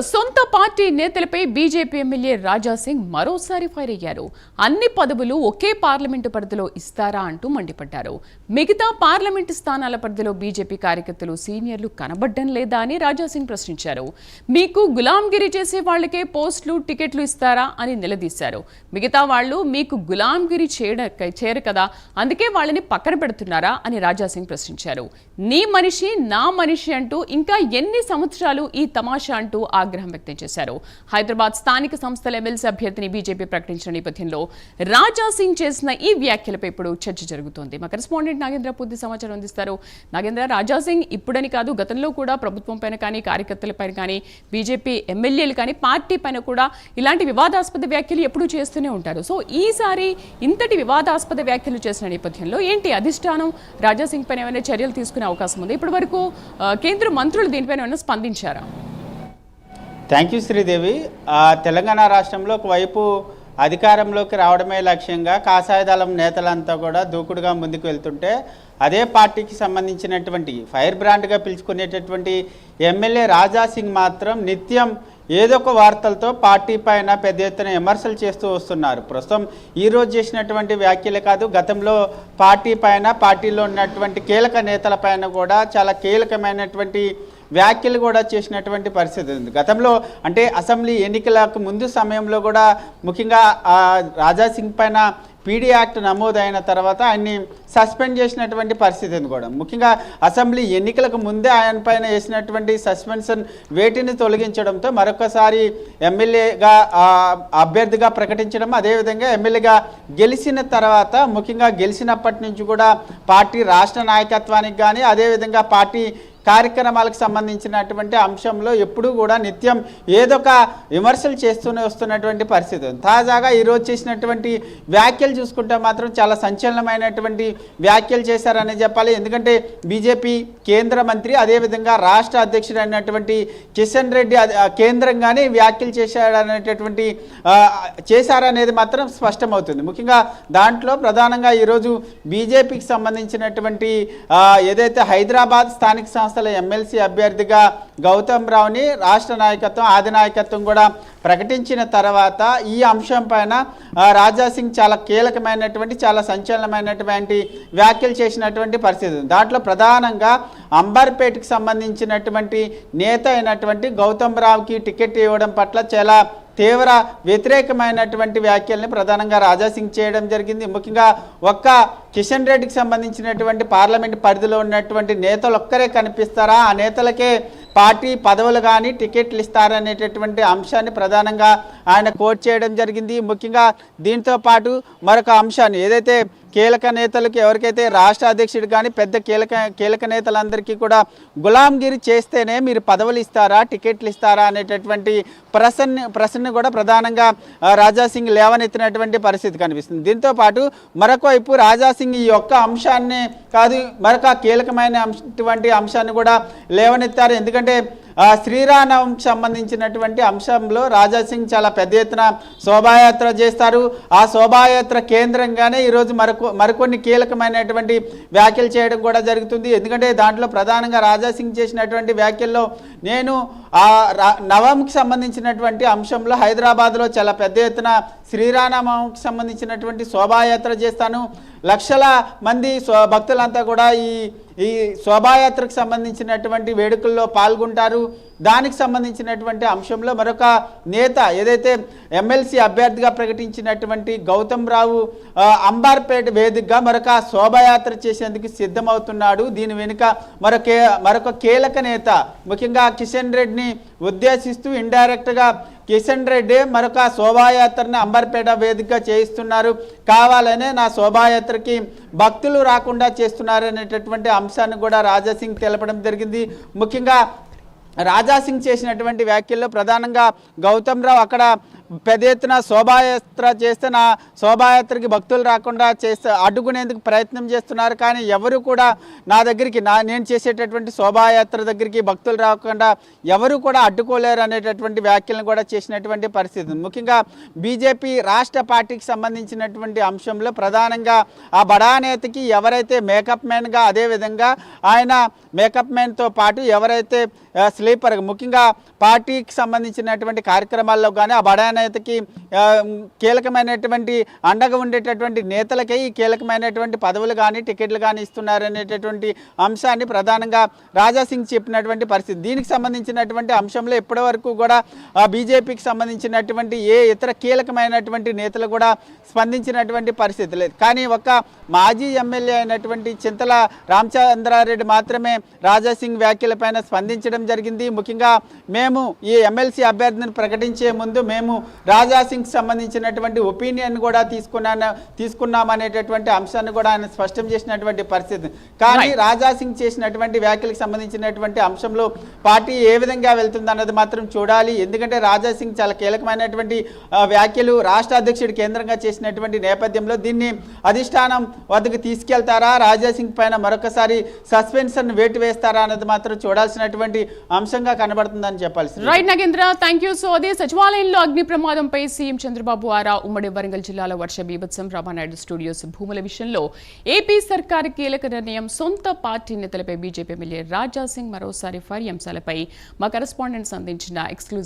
సొంత పార్టీ నేతలపై BJP MLA Raja Singh మరోసారి ఫైర్ అయ్యారు. అన్ని పదవులు ఒకే పార్లమెంటు పరిధిలో ఇస్తారా అంటూ మండిపడ్డారు. మిగతా పార్లమెంటు స్థానాల పరిధిలో బీజేపీ కార్యకర్తలు సీనియర్లు కనబడ్డం లేదా అని రాజా సింగ్ ప్రశ్నించారు. మీకు గులాంగిరి చేసే వాళ్ళకే పోస్టులు టికెట్లు ఇస్తారా అని నిలదీశారు. మిగతా వాళ్ళు మీకు గులాంగిరి చేయడ చేయరు కదా అందుకే వాళ్ళని పక్కన పెడుతున్నారా అని రాజా సింగ్ ప్రశ్నించారు. నీ మనిషి నా మనిషి అంటూ ఇంకా ఎన్ని సంవత్సరాలు ఈ తమాషా అంటూ ఆగ్రహం వ్యక్తం చేశారు. హైదరాబాద్ స్థానిక సంస్థల ఎమ్మెల్సీ అభ్యర్థిని బీజేపీ ప్రకటించిన నేపథ్యంలో రాజా సింగ్ చేసిన ఈ వ్యాఖ్యలపై ఇప్పుడు చర్చ జరుగుతోంది. మా కరెస్పాండెంట్ నాగేంద్ర పూర్తి సమాచారం అందిస్తారు. నాగేంద్ర రాజా సింగ్ ఇప్పుడని కాదు గతంలో కూడా ప్రభుత్వం పైన కానీ కార్యకర్తలపైన కానీ బీజేపీ ఎమ్మెల్యేలు కానీ పార్టీ పైన కూడా ఇలాంటి వివాదాస్పద వ్యాఖ్యలు ఎప్పుడూ చేస్తూనే ఉంటారు. సో ఈసారి ఇంతటి వివాదాస్పద వ్యాఖ్యలు చేసిన నేపథ్యంలో ఏంటి అధిష్టానం? రాజా సింగ్ పైన ఏమైనా చర్యలు తీసుకునే అవకాశం ఉంది? ఇప్పటి వరకు కేంద్ర మంత్రులు దీనిపైన ఏమైనా స్పందించారా? థ్యాంక్ యూ శ్రీదేవి తెలంగాణ రాష్ట్రంలో ఒకవైపు అధికారంలోకి రావడమే లక్ష్యంగా కాషాయదళం నేతలంతా కూడా దూకుడుగా ముందుకు వెళ్తుంటే అదే పార్టీకి సంబంధించినటువంటి ఫైర్ బ్రాండ్గా పిలుచుకునేటటువంటి ఎమ్మెల్యే రాజా సింగ్ మాత్రం నిత్యం ఏదో ఒక వార్తలతో పార్టీ పైన పెద్ద ఎత్తున విమర్శలు చేస్తూ వస్తున్నారు. ప్రస్తుతం ఈరోజు చేసినటువంటి వ్యాఖ్యలే కాదు గతంలో పార్టీ పైన పార్టీలో ఉన్నటువంటి కీలక నేతల పైన కూడా చాలా కీలకమైనటువంటి వ్యాఖ్యలు కూడా చేసినటువంటి పరిస్థితి ఉంది. గతంలో అంటే అసెంబ్లీ ఎన్నికలకు ముందు సమయంలో కూడా ముఖ్యంగా రాజాసింగ్ రాజా సింగ్ పైన పీడీ యాక్ట్ నమోదైన తర్వాత ఆయన్ని సస్పెండ్ చేసినటువంటి పరిస్థితి ఉంది కూడా. ముఖ్యంగా అసెంబ్లీ ఎన్నికలకు ముందే ఆయన పైన వేసినటువంటి సస్పెన్షన్ వేటిని తొలగించడంతో మరొకసారి ఎమ్మెల్యేగా అభ్యర్థిగా ప్రకటించడం అదేవిధంగా ఎమ్మెల్యేగా గెలిచిన తర్వాత ముఖ్యంగా గెలిచినప్పటి నుంచి కూడా పార్టీ రాష్ట్ర నాయకత్వానికి కానీ అదేవిధంగా పార్టీ కార్యక్రమాలకు సంబంధించినటువంటి అంశంలో ఎప్పుడూ కూడా నిత్యం ఏదొక విమర్శలు చేస్తూనే వస్తున్నటువంటి పరిస్థితి ఉంది. తాజాగా ఈరోజు చేసినటువంటి వ్యాఖ్యలు చూసుకుంటే మాత్రం చాలా సంచలనమైనటువంటి వ్యాఖ్యలు చేశారని చెప్పాలి. ఎందుకంటే బీజేపీ కేంద్ర మంత్రి అదేవిధంగా రాష్ట్ర అధ్యక్షుడు అయినటువంటి కిషన్ రెడ్డి కేంద్రంగానే వ్యాఖ్యలు చేశాడనేటటువంటి చేశారనేది మాత్రం స్పష్టమవుతుంది. ముఖ్యంగా దాంట్లో ప్రధానంగా ఈరోజు బీజేపీకి సంబంధించినటువంటి ఏదైతే హైదరాబాద్ స్థానిక సంస్థల ఎమ్మెల్సీ అభ్యర్థిగా గౌతమ్ రావుని రాష్ట్ర నాయకత్వం ఆది నాయకత్వం కూడా ప్రకటించిన తర్వాత ఈ అంశం పైన రాజాసింగ్ రాజా సింగ్ చాలా కీలకమైనటువంటి చాలా సంచలనమైనటువంటి వ్యాఖ్యలు చేసినటువంటి పరిస్థితి దాంట్లో ప్రధానంగా అంబర్పేటకు సంబంధించినటువంటి నేత అయినటువంటి గౌతమ్ రావుకి టికెట్ ఇవ్వడం పట్ల చాలా తీవ్ర వ్యతిరేకమైనటువంటి వ్యాఖ్యల్ని ప్రధానంగా రాజా సింగ్ చేయడం జరిగింది. ముఖ్యంగా ఒక్క కిషన్ రెడ్డికి సంబంధించినటువంటి పార్లమెంట్ పరిధిలో ఉన్నటువంటి నేతలు ఒక్కరే కనిపిస్తారా? ఆ నేతలకే పార్టీ పదవులు కానీ టికెట్లు ఇస్తారనేటటువంటి అంశాన్ని ప్రధానంగా ఆయన కోట్ చేయడం జరిగింది. ముఖ్యంగా దీంతో పాటు మరొక అంశాన్ని ఏదైతే కీలక నేతలకు ఎవరికైతే రాష్ట్ర అధ్యక్షుడు కానీ పెద్ద కీలక కీలక నేతలందరికీ కూడా గులాంగిరి చేస్తేనే మీరు పదవులు ఇస్తారా టికెట్లు ఇస్తారా అనేటటువంటి ప్రసన్న ప్రశ్న కూడా ప్రధానంగా రాజాసింగ్ రాజా సింగ్ లేవనెత్తినటువంటి పరిస్థితి కనిపిస్తుంది. దీంతో పాటు మరొక వైపు రాజా సింగ్ ఈ యొక్క అంశాన్ని కాదు మరొక కీలకమైన అంశ అంశాన్ని కూడా లేవనెత్తారు. ఎందుకంటే శ్రీరామనవమికి సంబంధించినటువంటి అంశంలో రాజా సింగ్ చాలా పెద్ద ఎత్తున శోభాయాత్ర చేస్తారు. ఆ శోభాయాత్ర కేంద్రంగానే ఈరోజు మరొక మరికొన్ని కీలకమైనటువంటి వ్యాఖ్యలు చేయడం కూడా జరుగుతుంది. ఎందుకంటే దాంట్లో ప్రధానంగా రాజా సింగ్ చేసినటువంటి వ్యాఖ్యల్లో నేను ఆ నవంకి సంబంధించినటువంటి అంశంలో హైదరాబాద్లో చాలా పెద్ద ఎత్తున శ్రీరామనవమికి సంబంధించినటువంటి శోభాయాత్ర చేస్తాను. లక్షల మంది భక్తులంతా కూడా ఈ ఈ శోభాయాత్రకు సంబంధించినటువంటి వేడుకల్లో పాల్గొంటారు. దానికి సంబంధించినటువంటి అంశంలో మరొక నేత ఏదైతే ఎమ్మెల్సీ అభ్యర్థిగా ప్రకటించినటువంటి గౌతమ్ రావు అంబార్పేట వేదికగా మరొక శోభాయాత్ర చేసేందుకు సిద్ధమవుతున్నాడు. దీని వెనుక మరొక మరొక కీలక నేత ముఖ్యంగా కిషన్ రెడ్డిని ఉద్దేశిస్తూ ఇండైరెక్ట్గా కిషన్ రెడ్డి మరొక శోభాయాత్రని అంబర్పేట వేదికగా చేయిస్తున్నారు. కావాలనే నా శోభాయాత్రకి భక్తులు రాకుండా చేస్తున్నారు అనేటటువంటి అంశాన్ని కూడా రాజాసింగ్ తెలపడం జరిగింది. ముఖ్యంగా రాజాసింగ్ చేసినటువంటి వ్యాఖ్యల్లో ప్రధానంగా గౌతమ్ రావు అక్కడ పెద్ద ఎత్తున శోభాయాత్ర చేస్తే నా శోభాయాత్రకి భక్తులు రాకుండా చేస్తే అడ్డుకునేందుకు ప్రయత్నం చేస్తున్నారు కానీ ఎవరు కూడా నా దగ్గరికి నా నేను చేసేటటువంటి శోభాయాత్ర దగ్గరికి భక్తులు రాకుండా ఎవరు కూడా అడ్డుకోలేరు అనేటటువంటి వ్యాఖ్యలను కూడా చేసినటువంటి పరిస్థితి ఉంది. ముఖ్యంగా బీజేపీ రాష్ట్ర పార్టీకి సంబంధించినటువంటి అంశంలో ప్రధానంగా ఆ బడా నేతకి ఎవరైతే మేకప్ మ్యాన్గా అదేవిధంగా ఆయన మేకప్ మ్యాన్తో పాటు ఎవరైతే స్లీపర్ ముఖ్యంగా పార్టీకి సంబంధించినటువంటి కార్యక్రమాల్లో కానీ ఆ బడా నేతకి కీలకమైనటువంటి అండగా ఉండేటటువంటి నేతలకే ఈ కీలకమైనటువంటి పదవులు కానీ టికెట్లు కానీ ఇస్తున్నారనేటటువంటి అంశాన్ని ప్రధానంగా రాజా సింగ్ చెప్పినటువంటి పరిస్థితి. దీనికి సంబంధించినటువంటి అంశంలో ఇప్పటి వరకు కూడా బీజేపీకి సంబంధించినటువంటి ఏ ఇతర కీలకమైనటువంటి నేతలు కూడా స్పందించినటువంటి పరిస్థితి లేదు. కానీ ఒక మాజీ ఎమ్మెల్యే అయినటువంటి చింతల రామచంద్రారెడ్డి మాత్రమే రాజా సింగ్ వ్యాఖ్యలపైన స్పందించడం జరిగింది. ముఖ్యంగా మేము ఈ ఎమ్మెల్సీ అభ్యర్థిని ప్రకటించే ముందు మేము రాజా సింగ్ సంబంధించినటువంటి ఒపీనియన్ కూడా తీసుకున్నాను తీసుకున్నామనేటటువంటి అంశాన్ని కూడా ఆయన స్పష్టం చేసినటువంటి పరిస్థితి. కానీ. రాజా సింగ్ చేసినటువంటి వ్యాఖ్యలకు సంబంధించినటువంటి అంశంలో పార్టీ ఏ విధంగా వెళ్తుంది అన్నది మాత్రం చూడాలి. ఎందుకంటే రాజా సింగ్ చాలా కీలకమైనటువంటి వ్యాఖ్యలు రాష్ట్ర అధ్యక్షుడు కేంద్రంగా చేసినటువంటి నేపథ్యంలో దీన్ని అధిష్టానం వద్దకు తీసుకెళ్తారా? రాజా సింగ్ పైన మరొకసారి సస్పెన్షన్ వేటు వేస్తారా అన్నది మాత్రం చూడాల్సినటువంటి అంశంగా కనబడుతుందని చెప్పాలి. Sri. Right Nagendra. Thank you so అదే సచివాలయంలో అగ్ని ప్రమాదంపై సీఎం చంద్రబాబు ఆరా ఉమ్మడి వరంగల్ జిల్లాలో వర్ష బీభత్సం రామానాయుడు స్టూడియోస్ భూముల విషయంలో ఏపీ సర్కార్ కీలక నిర్ణయం సొంత పార్టీ నేతలపై బీజేపీ ఎమ్మెల్యే రాజా సింగ్ మరోసారి ఫైర్ అంశాలపై మా కరెస్పాండెంట్స్ అందించిన ఎక్స్క్లూజివ్